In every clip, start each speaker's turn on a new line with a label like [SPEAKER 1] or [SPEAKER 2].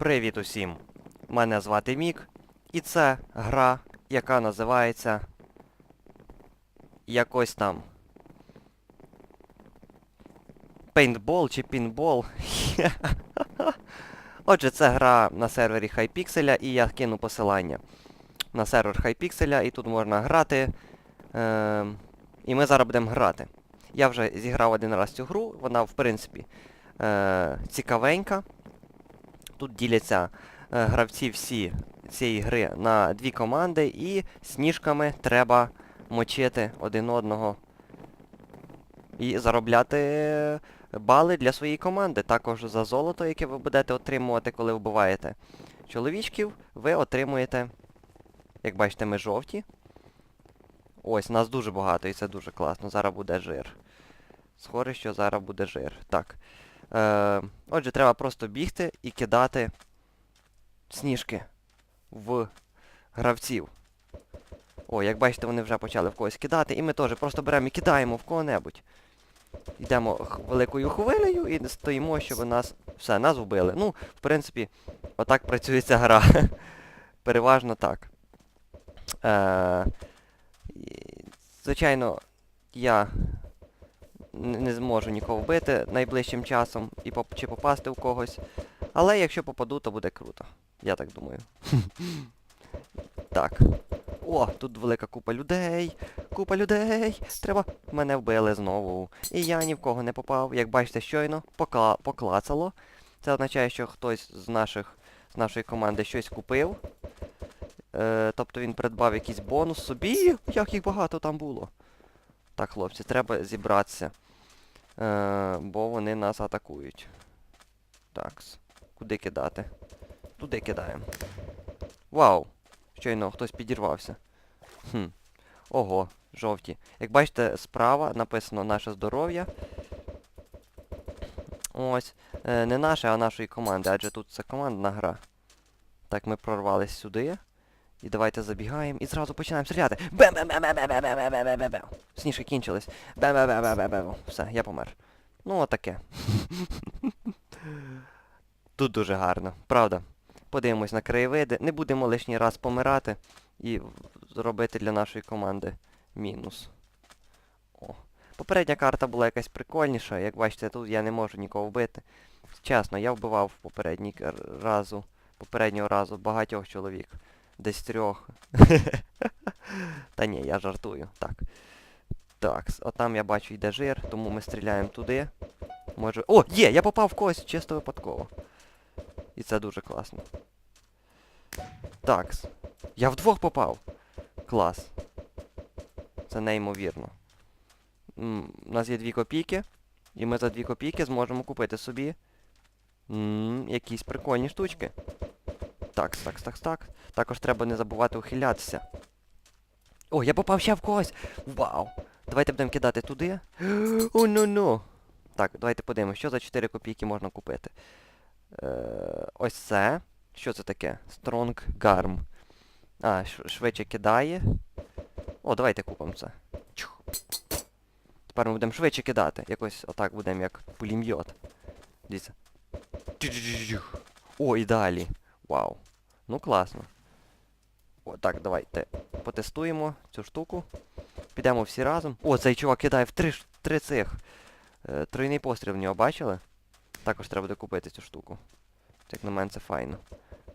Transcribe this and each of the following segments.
[SPEAKER 1] Привіт усім! Мене звати Мік, і це гра, яка називається якось там. Пейнтбол чи пінбол. Отже, це гра на сервері Hypixel, і я кину посилання на сервер Hypixel, і тут можна грати. Е- і ми зараз будемо грати. Я вже зіграв один раз цю гру, вона, в принципі, е- цікавенька. Тут діляться е, гравці всі цієї гри на дві команди, і сніжками треба мочити один одного і заробляти бали для своєї команди. Також за золото, яке ви будете отримувати, коли вбиваєте чоловічків, ви отримуєте, як бачите, ми жовті. Ось, нас дуже багато і це дуже класно. Зараз буде жир. Схоже, що зараз буде жир. Так. Е, отже, треба просто бігти і кидати сніжки в гравців. О, як бачите, вони вже почали в когось кидати, і ми теж просто беремо і кидаємо в кого-небудь. Йдемо великою хвилею і стоїмо, щоб нас... Все, нас вбили. Ну, в принципі, отак працює ця гра. Переважно так. Е, звичайно, я не зможу нікого вбити найближчим часом і поп чи попасти в когось. Але якщо попаду, то буде круто. Я так думаю. так. О, тут велика купа людей. Купа людей. Треба. Мене вбили знову. І я ні в кого не попав. Як бачите, щойно покла... поклацало. Це означає, що хтось з наших з нашої команди щось купив. Е, тобто він придбав якийсь бонус собі. Як їх багато там було. Так, хлопці, треба зібратися. Е, бо вони нас атакують. Такс. Куди кидати? Туди кидаємо. Вау! Щойно хтось підірвався. Хм. Ого, жовті. Як бачите, справа написано наше здоров'я. Ось. Е, не наше, а нашої команди, адже тут це командна гра. Так, ми прорвались сюди. І давайте забігаємо і зразу починаємо стріляти. бем бем бем бем бем бем бем бем бем бем бем Сніжки кінчились. бем бем бем бем бем бем Все, я помер. Ну, отаке. Тут дуже гарно, правда. Подивимось на краєвиди. Не будемо лишній раз помирати і зробити для нашої команди мінус. О. Попередня карта була якась прикольніша. Як бачите, тут я не можу нікого вбити. Чесно, я вбивав попередній разу, попереднього разу багатьох чоловік. Десь трьох. Та ні, я жартую. Так. Так, отам я бачу йде жир, тому ми стріляємо туди. Може... О, є! Я попав в когось чисто випадково. І це дуже класно. Так. Я вдвох попав. Клас. Це неймовірно. М, У нас є дві копійки. І ми за дві копійки зможемо купити собі м, якісь прикольні штучки. Так, так, так, так. Також треба не забувати ухилятися. О, я попав ще в когось! Вау! Давайте будемо кидати туди. О, ну ну. Так, давайте подивимося, що за 4 копійки можна купити. Е, ось це. Що це таке? Strong Garm. А, швидше кидає. О, давайте купимо це. Чух. Тепер ми будемо швидше кидати. Якось отак будемо, як пулім'йот. Дивіться. О, і далі. Вау. Ну класно. О, так, давайте потестуємо цю штуку. Підемо всі разом. О, цей чувак кидає в три, три цих. Е, тройний постріл в нього бачили? Також треба буде купити цю штуку. Як на мене це файно.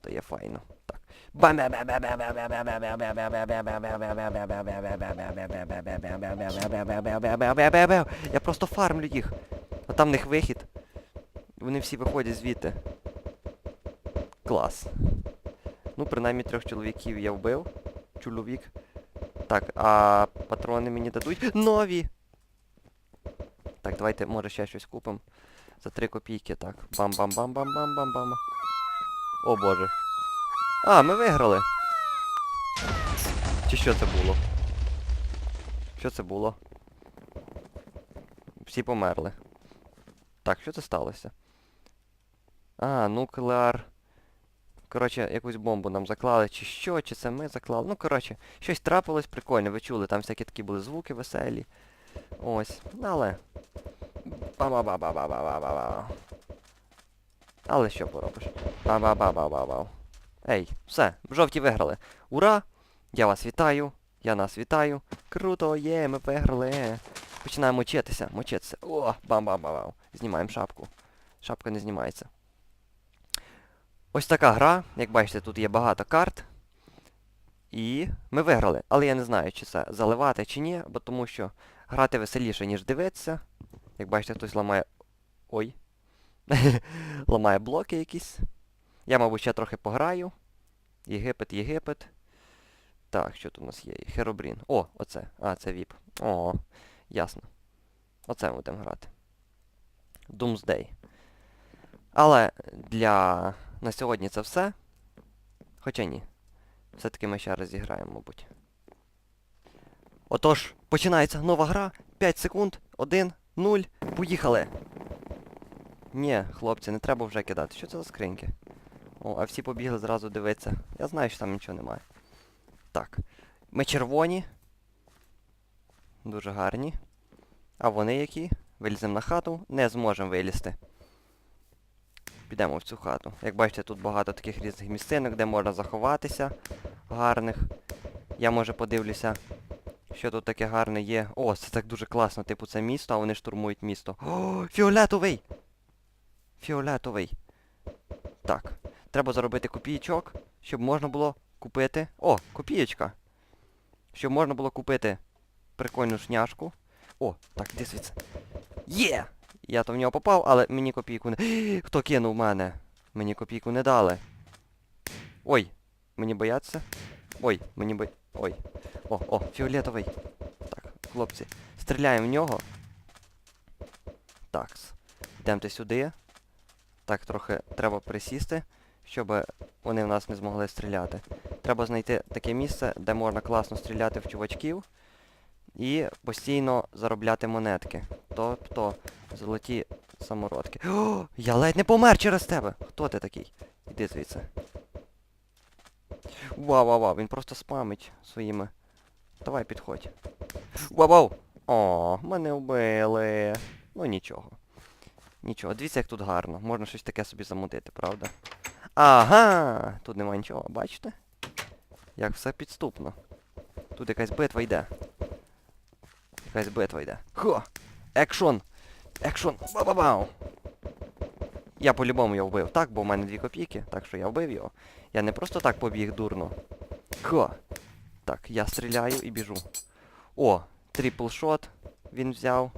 [SPEAKER 1] То є файно. Так. Я просто фармлю їх. А там в них вихід. Вони всі виходять звідти. Клас. Ну, принаймні трьох чоловіків я вбив. Чоловік. Так, а патрони мені дадуть. Нові! Так, давайте, може, ще щось купимо. За три копійки, так. Бам-бам-бам-бам-бам-бам-бам. О боже. А, ми виграли. Чи що це було? Що це було? Всі померли. Так, що це сталося? А, нуклеар. Коротше, якусь бомбу нам заклали, чи що, чи це ми заклали. Ну, коротше, щось трапилось прикольне, ви чули, там всякі такі були звуки веселі. Ось. Але. Ба-ба-ба-ба-ба-ба-ба-ба. Але що поробиш? Ба-ба-ба-ба-ба-ба. Ей, все, жовті виграли. Ура! Я вас вітаю. Я нас вітаю. Круто, є, ми виграли. Починаємо мочитися, мочитися. О, бам-бам-бам. Знімаємо шапку. Шапка не знімається. Ось така гра. Як бачите, тут є багато карт. І ми виграли. Але я не знаю, чи це заливати, чи ні, бо тому що грати веселіше, ніж дивитися. Як бачите, хтось ламає. Ой. ламає блоки якісь. Я, мабуть, ще трохи пограю. Єгипет, Єгипет. Так, що тут у нас є? Херобрін. О, оце. А, це Віп. О, ясно. Оце ми будемо грати. Doomsday. Але для на сьогодні це все. Хоча ні. Все-таки ми ще раз зіграємо, мабуть. Отож, починається нова гра. 5 секунд. 1, 0. Поїхали! Ні, хлопці, не треба вже кидати. Що це за скриньки? О, а всі побігли зразу дивитися. Я знаю, що там нічого немає. Так. Ми червоні. Дуже гарні. А вони які? Виліземо на хату. Не зможемо вилізти. Підемо в цю хату. Як бачите, тут багато таких різних місцинок, де можна заховатися. Гарних. Я може подивлюся, що тут таке гарне є. О, це так дуже класно. Типу це місто, а вони штурмують місто. О, фіолетовий! Фіолетовий. Так. Треба заробити копійчок, щоб можна було купити. О, копієчка. Щоб можна було купити прикольну шняшку. О, так, іди звідси. Є! Я то в нього попав, але мені копійку не... Хто кинув мене? Мені копійку не дали. Ой, мені бояться? Ой, мені бо... Ой. О, о, фіолетовий. Так, хлопці. Стріляємо в нього. Так. Йдемте сюди. Так, трохи треба присісти, щоб вони в нас не змогли стріляти. Треба знайти таке місце, де можна класно стріляти в чувачків і постійно заробляти монетки. Тобто золоті самородки. О, я ледь не помер через тебе! Хто ти такий? Іди звідси. Вау-вау-вау, він просто спамить своїми. Давай підходь. Вау-вау! О, мене вбили. Ну нічого. Нічого, дивіться, як тут гарно. Можна щось таке собі замутити, правда? Ага! Тут немає нічого, бачите? Як все підступно. Тут якась битва йде. Якась битва йде. Хо! Екшон! Екшон! Ба-ба-бау! Я по-любому його вбив. Так, бо в мене дві копійки, так що я вбив його. Я не просто так побіг дурно. Хо! Так, я стріляю і біжу. О, трипл шот він взяв.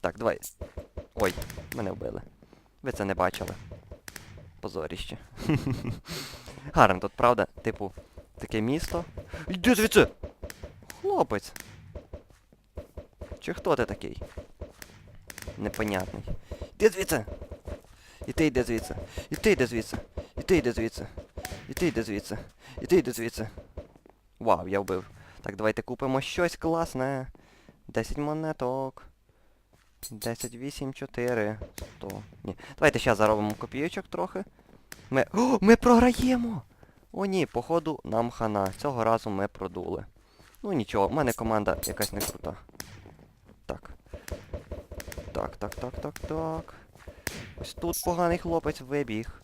[SPEAKER 1] Так, давай. Ой, мене вбили. Ви це не бачили. Позоріще. Гарно тут, правда? Типу, таке місто. Йди звідси! Хлопець. Чи хто ти такий? Непонятний. Іди звідси! І ти йди звідси. І ти йди звідси. І ти йди звідси. І ти йди звідси. І ти йди звідси. Вау, я вбив. Так, давайте купимо щось класне. 10 монеток. 10, 8, 4, 100. Ні. Давайте ще заробимо копійочок трохи. Ми. О, ми програємо! О ні, походу нам хана. Цього разу ми продули. Ну нічого, в мене команда якась не крута. Так. Так, так, так, так, так. Ось тут поганий хлопець вибіг.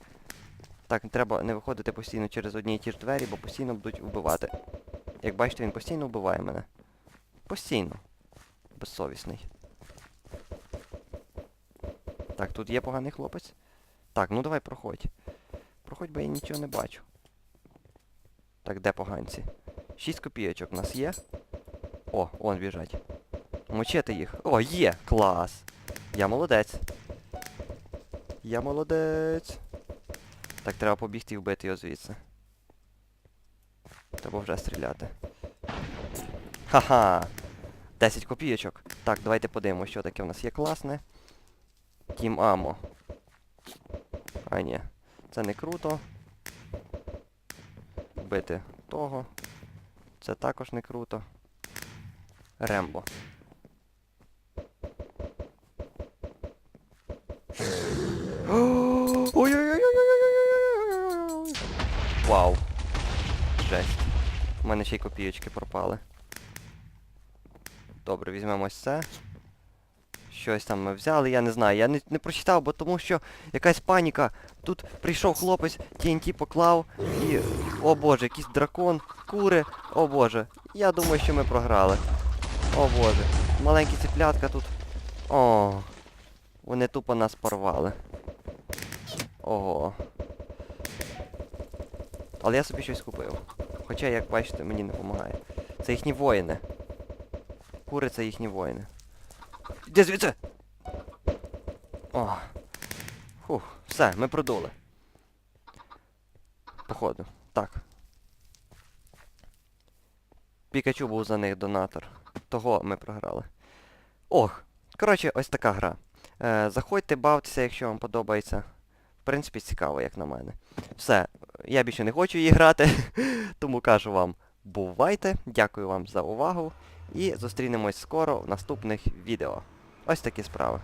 [SPEAKER 1] Так, треба не виходити постійно через одні і ті ж двері, бо постійно будуть вбивати. Як бачите, він постійно вбиває мене. Постійно. Безсовісний. Так, тут є поганий хлопець. Так, ну давай проходь. Проходь, бо я нічого не бачу. Так, де поганці? Шість копійочок у нас є. О, вон біжать. Мочити їх. О, є! Клас! Я молодець. Я молодець. Так, треба побігти і вбити його звідси. Треба вже стріляти. Ха-ха! 10 копійочок. Так, давайте подивимося, що таке в нас є класне. Тім Амо. А ні. Це не круто. Вбити того. Це також не круто. Рембо. Вау. Жесть. У мене ще й копійочки пропали. Добре, візьмемо ось це. щось там ми взяли, я не знаю. Я не, не прочитав, бо тому що якась паніка. Тут прийшов хлопець, TNT поклав і. О боже, якийсь дракон, кури, о боже. Я думаю, що ми програли. О боже. Маленькі ціплятка тут. О. Вони тупо нас порвали. Ого. Але я собі щось купив. Хоча, як бачите, мені не допомагає. Це їхні воїни. Кури це їхні воїни. Іди звідси! О. Фух, все, ми продули. Походу. Так. Пікачу був за них донатор. Того ми програли. Ох, коротше, ось така гра. Е, заходьте, бавтеся, якщо вам подобається. Принципі, цікаво, як на мене. Все, я більше не хочу її грати, тому кажу вам, бувайте, дякую вам за увагу і зустрінемось скоро в наступних відео. Ось такі справи.